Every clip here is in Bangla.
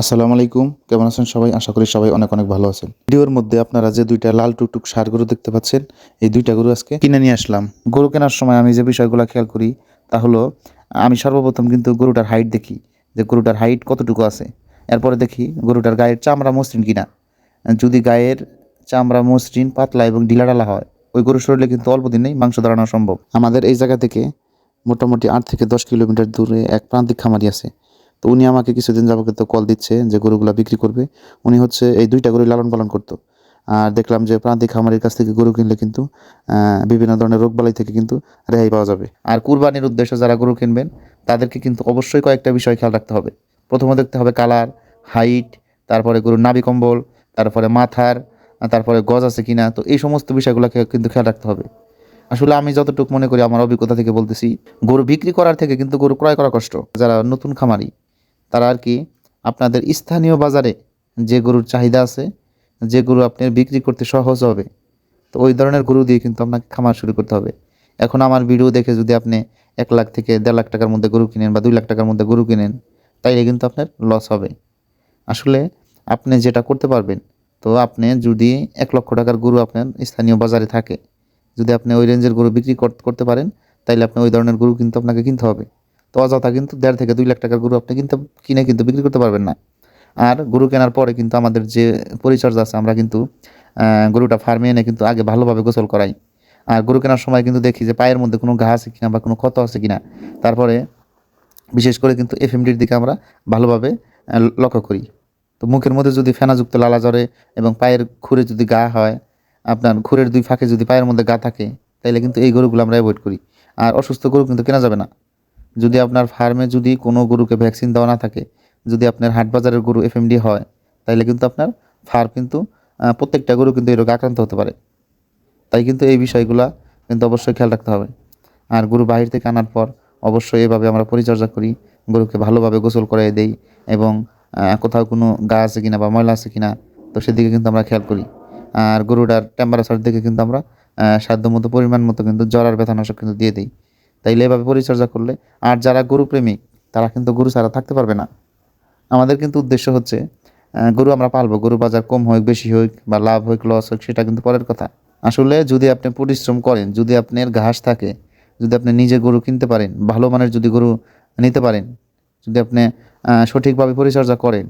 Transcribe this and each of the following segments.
আসসালামু আলাইকুম। কেমন আছেন সবাই? আশা করি সবাই অনেক অনেক ভালো আছেন। ভিডিওর মধ্যে আপনারা যে দুইটা লাল টুকটুক সার গরু দেখতে পাচ্ছেন, এই দুইটা গরু আজকে কিনে নিয়ে আসলাম। গরু কেনার সময় আমি যে বিষয়গুলো খেয়াল করি, তা হলো, আমি সর্বপ্রথম কিন্তু গরুটার হাইট দেখি, যে গরুটার হাইট কতটুকু আছে। এরপরে দেখি গরুটার গায়ের চামড়া মসৃণ কিনা। যদি গায়ের চামড়া মসৃণ, পাতলা এবং ঢিলাঢালা হয়, ওই গরুর শরীরে কিন্তু অল্প দিনেই মাংস দাঁড়ানো সম্ভব। আমাদের এই জায়গা থেকে মোটামুটি আট থেকে দশ কিলোমিটার দূরে এক প্রান্তিক খামারি আছে। তো উনি আমাকে কিছুদিন যাবত কল দিচ্ছে যে গরুগুলা বিক্রি করবে। উনি হচ্ছে এই দুইটা গরু লালন পালন করতো। আর দেখলাম যে প্রান্তিক খামারের কাছ থেকে গরু কিনলে কিন্তু বিভিন্ন ধরনের রোগবালাই থেকে কিন্তু রেহাই পাওয়া যাবে। আর কুরবানির উদ্দেশ্যে যারা গরু কিনবেন, তাদেরকে কিন্তু অবশ্যই কয়েকটা বিষয় খেয়াল রাখতে হবে। প্রথমে দেখতে হবে কালার হাইট তারপরে গরুর নাভি কম্বল, তারপরে মাথার তারপরে গজ আছে কিনা। তো এই সমস্ত বিষয়গুলোকে কিন্তু খেয়াল রাখতে হবে। আসলে আমি যতটুকু মনে করি, আমার অভিজ্ঞতা থেকে বলতেছি, গরু বিক্রি করার থেকে কিন্তু গরু ক্রয় করা কষ্ট। যারা নতুন খামারি তারা আর কি আপনাদের স্থানীয় বাজারে যে গরুর চাহিদা আছে, যে গরু আপনার বিক্রি করতে সহজ হবে, তো ওই ধরনের গরু দিয়ে কিন্তু আপনাকে খামার শুরু করতে হবে। এখন আমার ভিডিও দেখে যদি আপনি এক লাখ থেকে দেড় লাখ টাকার মধ্যে গরু কিনেন বা দুই লাখ টাকার মধ্যে গরু কিনেন, তাইলে কিন্তু আপনার লস হবে। আসলে আপনি যেটা করতে পারবেন, তো আপনি যদি এক লক্ষ টাকার গরু আপনার স্থানীয় বাজারে থাকে, যদি আপনি ওই রেঞ্জের গরু বিক্রি করতে পারেন, তাইলে আপনি ওই ধরনের গরু কিন্তু আপনাকে কিনতে হবে। তো অযথা কিন্তু দেড় থেকে দুই লাখ টাকার গরু আপনি কিন্তু কিনে কিন্তু বিক্রি করতে পারবেন না। আর গরু কেনার পরে কিন্তু আমাদের যে পরিচর্যা আছে, আমরা কিন্তু গরুটা ফার্মে এনে কিন্তু আগে ভালোভাবে গোসল করাই। আর গরু কেনার সময় কিন্তু দেখি যে পায়ের মধ্যে কোনো ঘা আছে কিনা বা কোনো ক্ষত আছে কিনা, তারপরে বিশেষ করে কিন্তু এফএমডির দিকে আমরা ভালোভাবে লক্ষ্য করি। তো মুখের মধ্যে যদি ফেনাযুক্ত লালা জ্বরে এবং পায়ের খুরে যদি গা হয়, আপনার খুরের দুই ফাঁকে যদি পায়ের মধ্যে গা থাকে তাহলে কিন্তু এই গরুগুলো আমরা অ্যাভয়েড করি। আর অসুস্থ গরু কিন্তু কেনা যাবে না। যদি আপনার ফার্মে যদি কোনো গরুকে ভ্যাকসিন দেওয়া না থাকে, যদি আপনার হাট বাজারের গরু এফএমডি হয় তাহলে কিন্তু আপনার ফার্ম কিন্তু প্রত্যেকটা গরু কিন্তু এই রোগে আক্রান্ত হতে পারে। তাই কিন্তু এই বিষয়গুলা কিন্তু অবশ্যই খেয়াল রাখতে হবে। আর গরু বাহির থেকে আনার পর অবশ্যই এভাবে আমরা পরিচর্যা করি, গরুকে ভালোভাবে গোসল করিয়ে দেই এবং কোথাও কোনো গা আছে কিনা বা ময়লা আছে কিনা, তো সেদিকে কিন্তু আমরা খেয়াল করি। আর গরুটার টেম্পারেচার দিকে কিন্তু আমরা সাধ্য মতো পরিমাণ মতো কিন্তু জ্বর আর ব্যথানাশক কিন্তু দিয়ে দিই। তাইলে এভাবে পরিচর্যা করলে আর যারা গরু প্রেমিক তারা কিন্তু গরু ছাড়া থাকতে পারবে না। আমাদের কিন্তু উদ্দেশ্য হচ্ছে গরু আমরা পালবো। গরু বাজার কম হোক, বেশি হোক, বা লাভ হোক লস হোক, সেটা কিন্তু পরের কথা। আসলে যদি আপনি পরিশ্রম করেন, যদি আপনার ঘাস থাকে, যদি আপনি নিজে গরু কিনতে পারেন, ভালো মানের যদি গরু নিতে পারেন, যদি আপনি সঠিকভাবে পরিচর্যা করেন,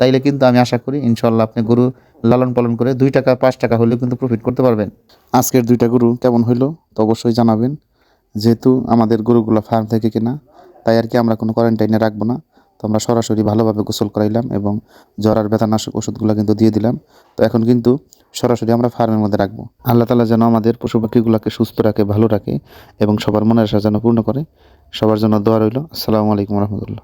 তাইলে কিন্তু আমি আশা করি ইনশাল্লাহ আপনি গরু লালন পালন করে দুই টাকা, পাঁচ টাকা হলেও কিন্তু প্রফিট করতে পারবেন। আজকের দুইটা গরু কেমন হইল, তো অবশ্যই জানাবেন। যেহেতু আমাদের গরুগুলো ফার্ম থেকে কেনা, তাই আর কি আমরা কোনো কোয়ারেন্টাইনে রাখব না। তো আমরা সরাসরি ভালোভাবে গোসল করাইলাম এবং জ্বর আর ব্যথানাশক ওষুধগুলো কিন্তু দিয়ে দিলাম। তো এখন কিন্তু সরাসরি আমরা ফার্মের মধ্যে রাখব। আল্লাহ তালা যেন আমাদের পশু পাখিগুলোকে সুস্থ রাখে, ভালো রাখে এবং সবার মনের আশা যেন পূর্ণ করে। সবার জন্য দোয়া রইল। আসসালামু আলাইকুম রহমতুল্লাহ।